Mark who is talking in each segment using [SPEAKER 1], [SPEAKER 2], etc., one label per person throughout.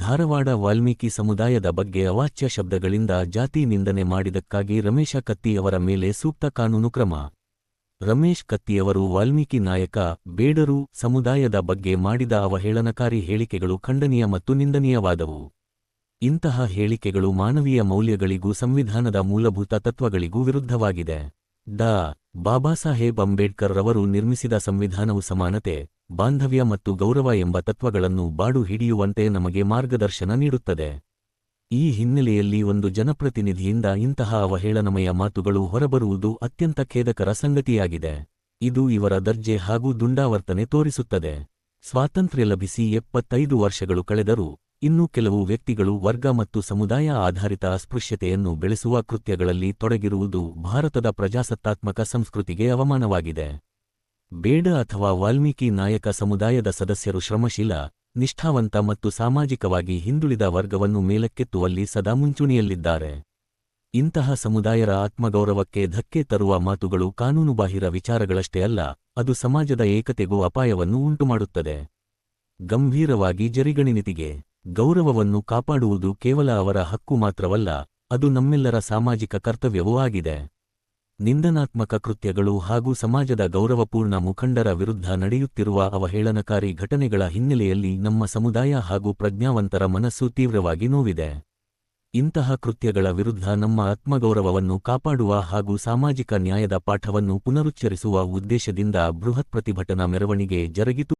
[SPEAKER 1] ಧಾರವಾಡ ವಾಲ್ಮೀಕಿ ಸಮುದಾಯದ ಬಗ್ಗೆ ಅವಾಚ್ಯ ಶಬ್ದಗಳಿಂದ ಜಾತಿ ನಿಂದನೆ ಮಾಡಿದಕ್ಕಾಗಿ ರಮೇಶ ಕತ್ತಿಯವರ ಮೇಲೆ ಸೂಕ್ತ ಕಾನೂನು ಕ್ರಮ. ರಮೇಶ್ ಕತ್ತಿಯವರು ವಾಲ್ಮೀಕಿ ನಾಯಕ, ಬೇಡರು ಸಮುದಾಯದ ಬಗ್ಗೆ ಮಾಡಿದ ಅವಹೇಳನಕಾರಿ ಹೇಳಿಕೆಗಳು ಖಂಡನೀಯ ಮತ್ತು ನಿಂದನೀಯವಾದವು. ಇಂತಹ ಹೇಳಿಕೆಗಳು ಮಾನವೀಯ ಮೌಲ್ಯಗಳಿಗೂ ಸಂವಿಧಾನದ ಮೂಲಭೂತ ತತ್ವಗಳಿಗೂ ವಿರುದ್ಧವಾಗಿದೆ. ಡಾ. ಬಾಬಾಸಾಹೇಬ್ ಅಂಬೇಡ್ಕರ್ ರವರು ನಿರ್ಮಿಸಿದ ಸಂವಿಧಾನವು ಸಮಾನತೆ ಬಾಂಧವ್ಯ ಮತ್ತು ಗೌರವ ಎಂಬ ತತ್ವಗಳನ್ನು ಬಾಡು ಹಿಡಿಯುವಂತೆ ನಮಗೆ ಮಾರ್ಗದರ್ಶನ ನೀಡುತ್ತದೆ. ಈ ಹಿನ್ನೆಲೆಯಲ್ಲಿ ಒಂದು ಜನಪ್ರತಿನಿಧಿಯಿಂದ ಇಂತಹ ಅವಹೇಳನಮಯ ಮಾತುಗಳು ಹೊರಬರುವುದು ಅತ್ಯಂತ ಖೇದಕರ ಸಂಗತಿಯಾಗಿದೆ. ಇದು ಇವರ ದರ್ಜೆ ಹಾಗೂ ದುಂಡಾವರ್ತನೆ ತೋರಿಸುತ್ತದೆ. ಸ್ವಾತಂತ್ರ್ಯ ಲಭಿಸಿ ಎಪ್ಪತ್ತೈದು ವರ್ಷಗಳು ಕಳೆದರೂ ಇನ್ನೂ ಕೆಲವು ವ್ಯಕ್ತಿಗಳು ವರ್ಗ ಮತ್ತು ಸಮುದಾಯ ಆಧಾರಿತ ಅಸ್ಪೃಶ್ಯತೆಯನ್ನು ಬೆಳೆಸುವ ಕೃತ್ಯಗಳಲ್ಲಿ ತೊಡಗಿರುವುದು ಭಾರತದ ಪ್ರಜಾಸತ್ತಾತ್ಮಕ ಸಂಸ್ಕೃತಿಗೆ ಅವಮಾನವಾಗಿದೆ. ಬೇಡ ಅಥವಾ ವಾಲ್ಮೀಕಿ ನಾಯಕ ಸಮುದಾಯದ ಸದಸ್ಯರು ಶ್ರಮಶೀಲ, ನಿಷ್ಠಾವಂತ ಮತ್ತು ಸಾಮಾಜಿಕವಾಗಿ ಹಿಂದುಳಿದ ವರ್ಗವನ್ನು ಮೇಲಕ್ಕೆತ್ತುವಲ್ಲಿ ಸದಾ ಮುಂಚೂಣಿಯಲ್ಲಿದ್ದಾರೆ. ಇಂತಹ ಸಮುದಾಯರ ಆತ್ಮಗೌರವಕ್ಕೆ ಧಕ್ಕೆ ತರುವ ಮಾತುಗಳು ಕಾನೂನುಬಾಹಿರ ವಿಚಾರಗಳಷ್ಟೇ ಅಲ್ಲ, ಅದು ಸಮಾಜದ ಏಕತೆಗೂ ಅಪಾಯವನ್ನು ಉಂಟುಮಾಡುತ್ತದೆ. ಗಂಭೀರವಾಗಿ ಜರಿಗಣಿನಿತಿಗೆ, ಗೌರವವನ್ನು ಕಾಪಾಡುವುದು ಕೇವಲ ಅವರ ಹಕ್ಕು ಮಾತ್ರವಲ್ಲ, ಅದು ನಮ್ಮೆಲ್ಲರ ಸಾಮಾಜಿಕ ಕರ್ತವ್ಯವೂ ಆಗಿದೆ. ನಿಂದನಾತ್ಮಕ ಕೃತ್ಯಗಳು ಹಾಗೂ ಸಮಾಜದ ಗೌರವಪೂರ್ಣ ಮುಖಂಡರ ವಿರುದ್ಧ ನಡೆಯುತ್ತಿರುವ ಅವಹೇಳನಕಾರಿ ಘಟನೆಗಳ ಹಿನ್ನೆಲೆಯಲ್ಲಿ ನಮ್ಮ ಸಮುದಾಯ ಹಾಗೂ ಪ್ರಜ್ಞಾವಂತರ ಮನಸ್ಸು ತೀವ್ರವಾಗಿ ನೋವಿದೆ. ಇಂತಹ ಕೃತ್ಯಗಳ ವಿರುದ್ಧ ನಮ್ಮ ಆತ್ಮಗೌರವವನ್ನು ಕಾಪಾಡುವ ಹಾಗೂ ಸಾಮಾಜಿಕ ನ್ಯಾಯದ ಪಾಠವನ್ನು ಪುನರುಚ್ಚರಿಸುವ ಉದ್ದೇಶದಿಂದ ಬೃಹತ್ ಪ್ರತಿಭಟನಾ ಮೆರವಣಿಗೆ ಜರುಗಿತು.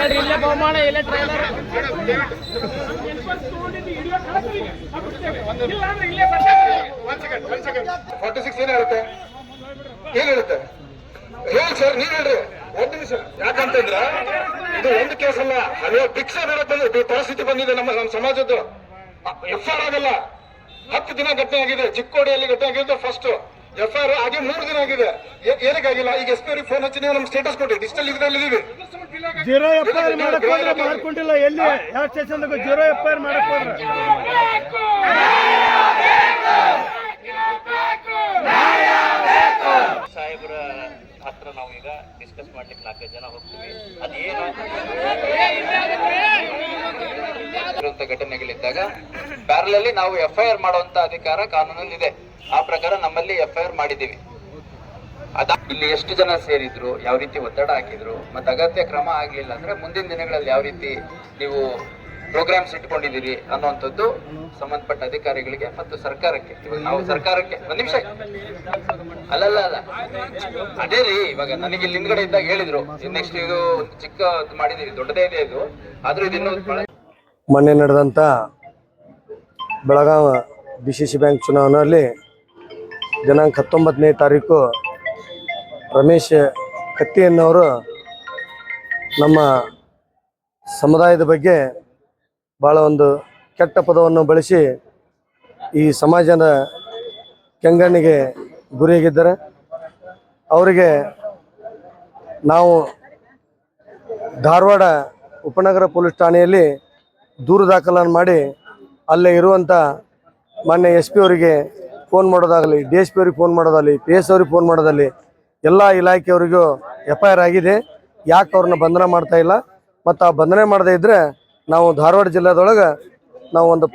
[SPEAKER 2] ಇಲ್ಲೇ
[SPEAKER 3] ಬಹುಮಾನ, ಇಲ್ಲೇ ಟ್ರೈಲರ್
[SPEAKER 2] ಫಾರ್ಟಿ ಸಿಕ್ಸ್ ಏನ್ ಹೇಳುತ್ತೆ? ಹೇಳಿ ಸರ್, ನೀವ್ ಹೇಳ್ರಿ. ಒಂದು ನಿಮಿಷ. ಯಾಕಂತಂದ್ರ ಇದು ಒಂದು ಕೇಸ್ ಅಲ್ಲ. ಅದೇ ಭಿಕ್ಷೆ ಬೇರೆ ಪರಿಸ್ಥಿತಿ ಬಂದಿದೆ ನಮ್ಮ ನಮ್ಮ ಸಮಾಜದ್ದು. ಎಫ್ ಆರ್ ಆಗಲ್ಲ. ಹತ್ತು ದಿನ ಘಟನೆ ಆಗಿದೆ. ಚಿಕ್ಕೋಡಿಯಲ್ಲಿ ಘಟನೆ ಆಗಿರೋದು ಫಸ್ಟ್ ಎಫ್ ಆರ್ ಆಗಿ ಮೂರು ದಿನ ಆಗಿದೆ. ಏನಕ್ಕಾಗಿಲ್ಲ? ಈಗ ಎಸ್ ಪಿ ಅವ್ರಿಗೆ ಫೋನ್ ಹಚ್ಚಿ ನೀವು ನಮ್ಗೆ ಸ್ಟೇಟಸ್ ಕೊಡಿ. ಡಿಜಿಟಲ್ ಇದರಲ್ಲಿ ಇದೀವಿ.
[SPEAKER 3] ಜೀರೋ ಎಫ್ ಐ ಆರ್ ಮಾಡಕ್ ಹೋದ್ರೆ ಮಾಡ್ಕೊಂಡಿಲ್ಲ ಎಲ್ಲಿ? ಯಾವ station zero F I R ಮಾಡಕ್ ಹೋದ್ರೆ?
[SPEAKER 4] ಸಾಹೇಬ್ರ ಹತ್ರ ನಾವು ಈಗ ಡಿಸ್ಕಸ್ ಮಾಡ್ಲಿಕ್ಕೆ ನಾಲ್ಕೈದು ಜನ ಹೋಗ್ತೀವಿ. ಅದೇನು ಘಟನೆಗಳಿದ್ದಾಗ ಪ್ಯಾರಲಲ್ಲಿ ನಾವು ಎಫ್ ಐ ಆರ್ ಮಾಡುವಂತ ಅಧಿಕಾರ ಕಾನೂನಲ್ಲಿ ಇದೆ ಆ ಪ್ರಕಾರ ನಮ್ಮಲ್ಲಿ ಎಫ್ ಐ ಆರ್ ಮಾಡಿದ್ದೀವಿ.
[SPEAKER 5] ಅದ ಇಲ್ಲಿ ಎಷ್ಟು ಜನ ಸೇರಿದ್ರು, ಯಾವ ರೀತಿ ಒತ್ತಡ ಹಾಕಿದ್ರು, ಮತ್ತೆ ಅಗತ್ಯ ಕ್ರಮ ಆಗಲಿಲ್ಲ ಅಂದ್ರೆ ಮುಂದಿನ ದಿನಗಳಲ್ಲಿ ಯಾವ ರೀತಿ ನೀವು ಪ್ರೋಗ್ರಾಮ್ಸ್ ಇಟ್ಕೊಂಡಿದ್ದೀರಿ ಅನ್ನುವಂಥದ್ದು ಸಂಬಂಧಪಟ್ಟ ಅಧಿಕಾರಿಗಳಿಗೆ ಮತ್ತು ಸರ್ಕಾರಕ್ಕೆ. ಇವಾಗ ನಾವು ಸರ್ಕಾರಕ್ಕೆ ಒಂದ್ ನಿಮಿಷ. ಅಲ್ಲಲ್ಲ ಅಲ್ಲ. ಅದೇ ರೀ, ಇವಾಗ ನನಗೆ ಇಲ್ಲಿ ಹಿಂದ್ಗಡೆ ಇದ್ದಾಗ ಹೇಳಿದ್ರು. ನೆಕ್ಸ್ಟ್ ಇದು ಚಿಕ್ಕ ಮಾಡಿದೀವಿ, ದೊಡ್ಡದೇ ಇದೆ ಇದು. ಆದ್ರೂ ಇದು ಬಹಳ
[SPEAKER 3] ಮೊನ್ನೆ ನಡೆದಂತ Belagavi B C C bank ಚುನಾವಣೆಯಲ್ಲಿ ದಿನಾಂಕ ಹತ್ತೊಂಬತ್ತನೇ ತಾರೀಕು ರಮೇಶ್ ಕತ್ತಿಯನ್ನವರು ನಮ್ಮ ಸಮುದಾಯದ ಬಗ್ಗೆ ಭಾಳ ಒಂದು ಕೆಟ್ಟ ಪದವನ್ನು ಬಳಸಿ ಈ ಸಮಾಜದ ಕೆಂಗಣ್ಣಿಗೆ ಗುರಿಯಾಗಿದ್ದಾರೆ. ಅವರಿಗೆ ನಾವು ಧಾರವಾಡ ಉಪನಗರ ಪೊಲೀಸ್ ಠಾಣೆಯಲ್ಲಿ ದೂರು ದಾಖಲನ್ನು ಮಾಡಿ ಅಲ್ಲೇ ಇರುವಂಥ ಮಾನ್ಯ ಎಸ್ ಪಿ ಅವರಿಗೆ ಫೋನ್ ಮಾಡೋದಾಗಲಿ, ಡಿ ಎಸ್ ಪಿ ಅವ್ರಿಗೆ ಫೋನ್ ಮಾಡೋದಾಗಲಿ, ಪಿ ಎಸ್ ಅವ್ರಿಗೆ ಫೋನ್ ಮಾಡೋದಾಗಲಿ ಎಲ್ಲ ಇಲಾಖೆಯವರಿಗೂ ಎಫ್ ಐ ಆರ್ ಆಗಿದೆ. ಯಾಕೆ ಅವ್ರನ್ನ ಬಂಧನ ಮಾಡ್ತಾ ಇಲ್ಲ? ಮತ್ತು ಆ ಬಂಧನೆ ಮಾಡದೇ ಇದ್ದರೆ ನಾವು ಧಾರವಾಡ ಜಿಲ್ಲೆದೊಳಗೆ ನಾವು ಒಂದು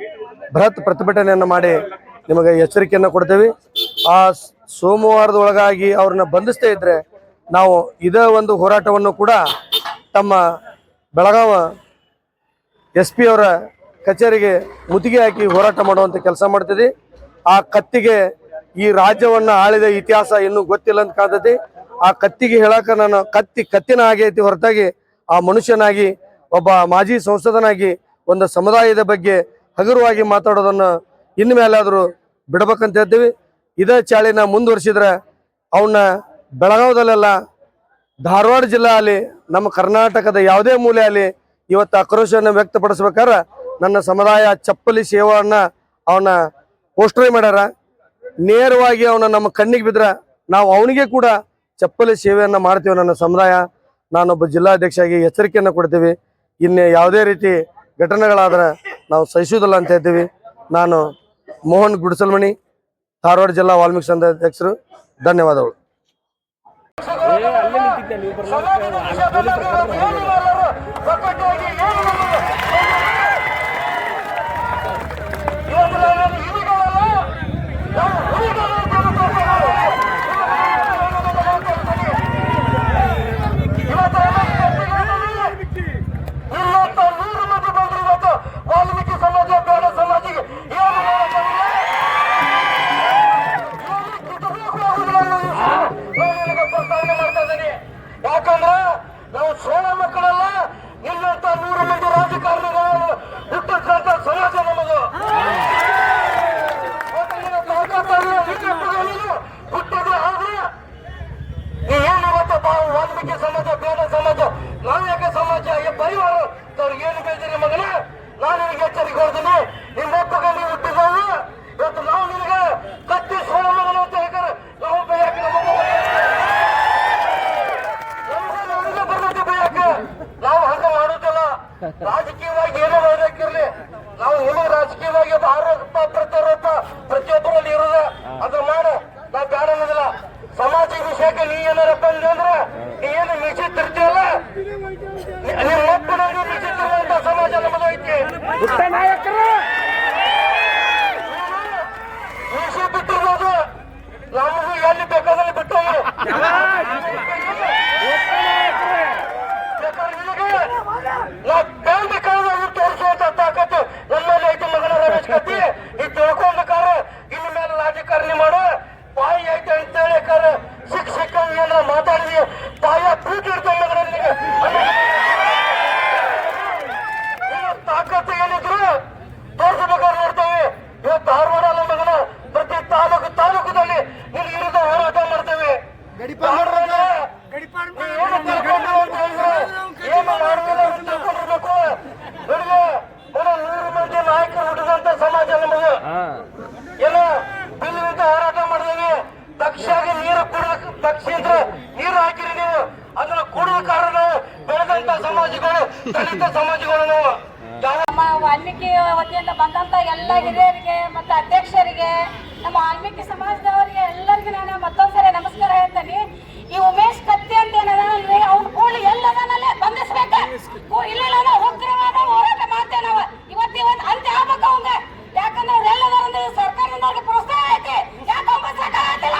[SPEAKER 3] ಬೃಹತ್ ಪ್ರತಿಭಟನೆಯನ್ನು ಮಾಡಿ ನಿಮಗೆ ಎಚ್ಚರಿಕೆಯನ್ನು ಕೊಡ್ತೇವೆ. ಆ ಸೋಮವಾರದೊಳಗಾಗಿ ಅವ್ರನ್ನ ಬಂಧಿಸದೇ ಇದ್ದರೆ ನಾವು ಇದೇ ಒಂದು ಹೋರಾಟವನ್ನು ಕೂಡ ತಮ್ಮ ಬೆಳಗಾವ ಎಸ್ ಪಿ ಅವರ ಕಚೇರಿಗೆ ಮುತ್ತಿಗೆ ಹಾಕಿ ಹೋರಾಟ ಮಾಡುವಂಥ ಕೆಲಸ ಮಾಡ್ತೀವಿ ಆ ಕತ್ತಿಗೆ ಈ ರಾಜ್ಯವನ್ನ ಆಳಿದ ಇತಿಹಾಸ ಇನ್ನೂ ಗೊತ್ತಿಲ್ಲ ಅಂತ ಕಾಣ್ತೈತಿ ಆ ಕತ್ತಿಗೆ ಹೇಳಕ ನಾನು ಕತ್ತಿ ಕತ್ತಿನ ಹಾಗೆ ಐತಿ ಹೊರತಾಗಿ ಆ ಮನುಷ್ಯನಾಗಿ, ಒಬ್ಬ ಮಾಜಿ ಸಂಸದನಾಗಿ, ಒಂದು ಸಮುದಾಯದ ಬಗ್ಗೆ ಹಗುರವಾಗಿ ಮಾತಾಡೋದನ್ನ ಇನ್ನು ಮೇಲಾದರೂ ಬಿಡ್ಬೇಕಂತ ಹೇಳ್ತೀವಿ. ಇದೇ ಚಾಳಿನ ಮುಂದುವರಿಸಿದ್ರೆ ಅವನ್ನ ಬೆಳಗಾವದಲ್ಲೆಲ್ಲ ಧಾರವಾಡ ಜಿಲ್ಲೆ ಅಲ್ಲಿ, ನಮ್ಮ ಕರ್ನಾಟಕದ ಯಾವುದೇ ಮೂಲೆ ಅಲ್ಲಿ ಇವತ್ತು ಆಕ್ರೋಶವನ್ನು ವ್ಯಕ್ತಪಡಿಸ್ಬೇಕಾದ್ರೆ ನನ್ನ ಸಮುದಾಯ ಚಪ್ಪಲಿ ಸೇವನ್ನ ಅವನ್ನ ಪೋಸ್ಟರ್ ಮಾಡ್ಯಾರ. ನೇರವಾಗಿ ಅವನ ನಮ್ಮ ಕಣ್ಣಿಗೆ ಬಿದ್ರೆ ನಾವು ಅವನಿಗೆ ಕೂಡ ಚಪ್ಪಲಿ ಸೇವೆಯನ್ನು ಮಾಡ್ತೀವಿ ನನ್ನ ಸಮುದಾಯ. ನಾನೊಬ್ಬ ಜಿಲ್ಲಾಧ್ಯಕ್ಷಾಗಿ ಎಚ್ಚರಿಕೆಯನ್ನು ಕೊಡ್ತೀವಿ. ಇನ್ನು ಯಾವುದೇ ರೀತಿ ಘಟನೆಗಳಾದ್ರೆ ನಾವು ಸಹಿಸುವುದಿಲ್ಲ ಅಂತ ಹೇಳ್ತೀವಿ. ನಾನು ಮೋಹನ್ ಗುಡಿಸಲ್ಮಣಿ, ಧಾರವಾಡ ಜಿಲ್ಲಾ ವಾಲ್ಮೀಕಿ ಸಂಘದ ಅಧ್ಯಕ್ಷರು. ಧನ್ಯವಾದಗಳು.
[SPEAKER 6] ನಮ್ಮ
[SPEAKER 7] ವಾಲ್ಮೀಕಿ ವತಿಯಿಂದ ಬಂದಂತ ಎಲ್ಲ ಹಿರಿಯರಿಗೆ ಮತ್ತೆ ಅಧ್ಯಕ್ಷರಿಗೆ, ನಮ್ಮ ವಾಲ್ಮೀಕಿ ಸಮಾಜದವರಿಗೆ ಎಲ್ಲರಿಗೂ ನಾನು ಮತ್ತೊಂದ್ಸರಿ ನಮಸ್ಕಾರ ಹೇಳ್ತೇನೆ. ಈ ಉಮೇಶ್ ಕತ್ತಿ ಅಂತ ಏನಾದ್ರೆ ಅವ್ನ ಕೂಲಿ ಎಲ್ಲದನಲ್ಲೇ ಬಂಧಿಸ್ಬೇಕ. ಇಲ್ಲ ಇಲ್ಲ ನಾವು ಉಗ್ರವಾದ ಹೋರಾಟ ಮಾಡ್ತೇವೆ ನಾವು ಇವತ್ತು ಇವತ್ತು ಅಂತ್ಯ ಆಗ್ಬೇಕು ಅವಂಗ ಯಾಕಂದ್ರೆ ಅವ್ರು ಎಲ್ಲದರಿಂದ ಸರ್ಕಾರದವ್ರಿಗೆ ಪ್ರೋತ್ಸಾಹ ಐತಿ ಯಾಕೆ ಅವ್ನ್ ಬಚಾಕ್ ಆಗತ್ತಿಲ್ಲ?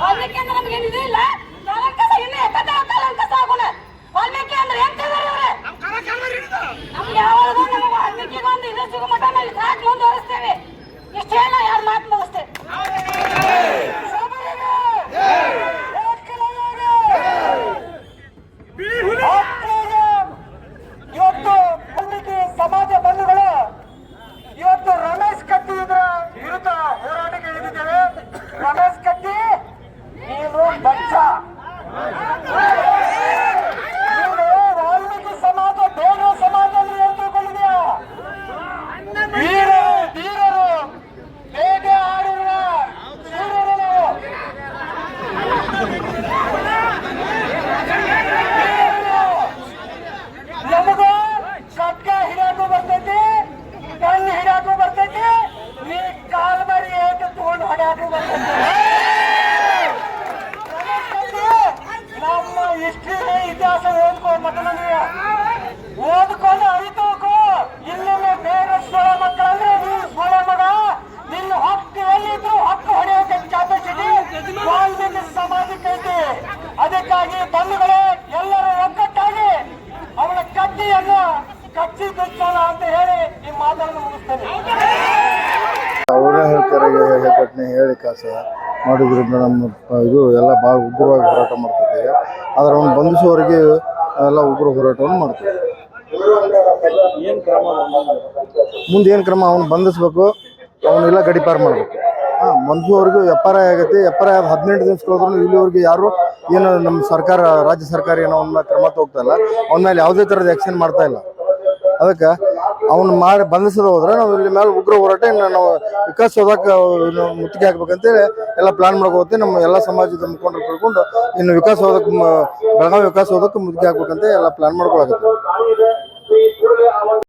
[SPEAKER 7] ವಾಲ್ಮೀಕಿ ಅಂದ್ರೆ ನಮ್ಗೆ ಏನಿದೆ ಇಲ್ಲ ಕಲಂಕಸ ಇನ್ನೇ ಕದ ಕಲಂಕಸ ಆಗೋಣ ವಾಲ್ಮೀಕಿ ಅಂದ್ರೆ ಎಂತಿದಾರೆ ಇವ್ರೆ ನಮ್ಗೆ ಯಾವಾಗ ನಮಗೆ ವಾಲ್ಮೀಕಿಗೆ ಒಂದು ಇದು ಸಿಗೋ ಮಟ್ಟ ನಾವು ಸಾಕು ಮುಂದುವರಿಸ್ತೇವೆ ಇಷ್ಟೇನ ಯಾರು ಮಾತು ಮುಗಿಸ್ತೇವೆ
[SPEAKER 6] ಇವತ್ತು ವಾಲ್ಮೀಕಿ ಸಮಾಜ ಬಂಧುಗಳು ಇವತ್ತು ರಮೇಶ್ ಕತ್ತಿ ಇದರ ವಿರುದ್ಧ ಹೋರಾಟಕ್ಕೆ ಇಳಿದಿದ್ದೇವೆ ರಮೇಶ್ ಕತ್ತಿ ನೀನು ಬಚ್ಚ ನೀನು ವಾಲ್ಮೀಕಿ ಸಮಾಜ ಬೇಡ ಸಮಾಜ ಅಂತ ಹೇಳ್ತಿಕೊಂಡಿದ್ಯಾ ವೀರರು ವೀರರು ಬೇಟೆ ಆಡಿರುವ ವೀರರು ನಾವು. ನಮಗ ಕಟ್ಟ ಹಿಡಿಯಾಕು ಬರ್ತೈತಿ ಕಣ್ಣು ಹಿಡಿಯಾಕು ಬರ್ತೈತಿ ನೀ ಕಾಲ್ ಮರಿ ಏಟ್ ತಗೊಂಡು ಹೊಡ್ಯಾಕು ಬರ್ತೈತಿ ನಮ್ಮ ಹಿಸ್ಟ್ರಿ ಇತಿಹಾಸ ಓದ್ಕೋ ಮಕ್ಕಳ ಓದ್ಕೊಂಡು ಅರಿತೋಕು ಇಲ್ಲೆಲ್ಲ ಬೇರೆ ಸೊಳ ಮಕ್ಕಳಂದ್ರೆ ನೀನು ಸೊಳ ಮಗ ನಿನ್ನ ಹಕ್ಕು ಎಲ್ಲಿದ್ರು ಹಕ್ಕು ಹೊಡೆಯೋಕೆ ಕೆಪಾಸಿಟಿ ವಾಲ್ಮೀಕಿ ಸಮಾಜಕ್ಕೆ ಐತಿ ಅದಕ್ಕಾಗಿ ಬಂಧುಗಳೇ ಎಲ್ಲರೂ ಒಗ್ಗಟ್ಟಾಗಿ ಅವಳ ಕತ್ತಿಯನ್ನು ಕಚ್ಚಿ ಬಿಚ್ಚೋಣ ಅಂತ ಹೇಳಿ ನಿಮ್ಮ
[SPEAKER 8] ಅವರೇ ಹೇಳ್ತಾರೆ ಘಟನೆ ಹೇಳಿ ಕಾಸ. ಮಾಡಿದ್ರಿಂದ ನಮ್ಮ ಇದು ಎಲ್ಲ ಭಾಳ ಉಗ್ರವಾಗಿ ಹೋರಾಟ ಮಾಡ್ತಿದ್ದೆ ಆದ್ರೆ ಅವ್ನು ಬಂಧಿಸುವವರೆಗೆ ಎಲ್ಲ ಉಗ್ರ ಹೋರಾಟವನ್ನು ಮಾಡ್ತಾರೆ. ಮುಂದೆ ಏನು ಕ್ರಮ? ಅವ್ನು ಬಂಧಿಸ್ಬೇಕು ಅವನ್ನೆಲ್ಲ ಗಡಿಪಾರು ಮಾಡಬೇಕು. ಹಾಂ, ಬಂಧಿಸುವವರೆಗೂ ಎಫ್ ಆರ್ ಐ ಆಗ ಹದಿನೆಂಟು ಇಲ್ಲಿವರೆಗೆ ಯಾರು ಏನು ನಮ್ಮ ಸರ್ಕಾರ, ರಾಜ್ಯ ಸರ್ಕಾರ ಏನೋ ಅವನ್ನ ಕ್ರಮ ತಗೋತಾ ಇಲ್ಲ. ಅವನ ಮೇಲೆ ಯಾವುದೇ ಥರದ ಆ್ಯಕ್ಷನ್ ಮಾಡ್ತಾ ಇಲ್ಲ. ಅದಕ್ಕೆ ಅವ್ನು ಮಾಡಿ ಬಂಧಿಸದ ಹೋದ್ರೆ ನಾವು ಇಲ್ಲಿ ಮೇಲೆ ಉಗ್ರ ಹೋರಾಟ ಇನ್ನು ನಾವು ವಿಕಾಸ್ ನಾವು ಮುತ್ತಿಗೆ ಹಾಕ್ಬೇಕಂತೇಳಿ ಎಲ್ಲ ಪ್ಲಾನ್ ಮಾಡ್ಕೋತೀವಿ ನಮ್ಮ ಎಲ್ಲ ಸಮಾಜದ ಮುಖಂಡರು ಕರ್ಕೊಂಡು ಇನ್ನು ವಿಕಾಸ ಹೋದಕ್ಕೆ ಬೆಳಗಾವಿ ವಿಕಾಸ ಸೌಧಕ್ಕೆ ಮುತ್ತಿಗೆ ಹಾಕ್ಬೇಕಂತ ಎಲ್ಲ ಪ್ಲಾನ್ ಮಾಡ್ಕೊಳಕತ್ತೀವಿ.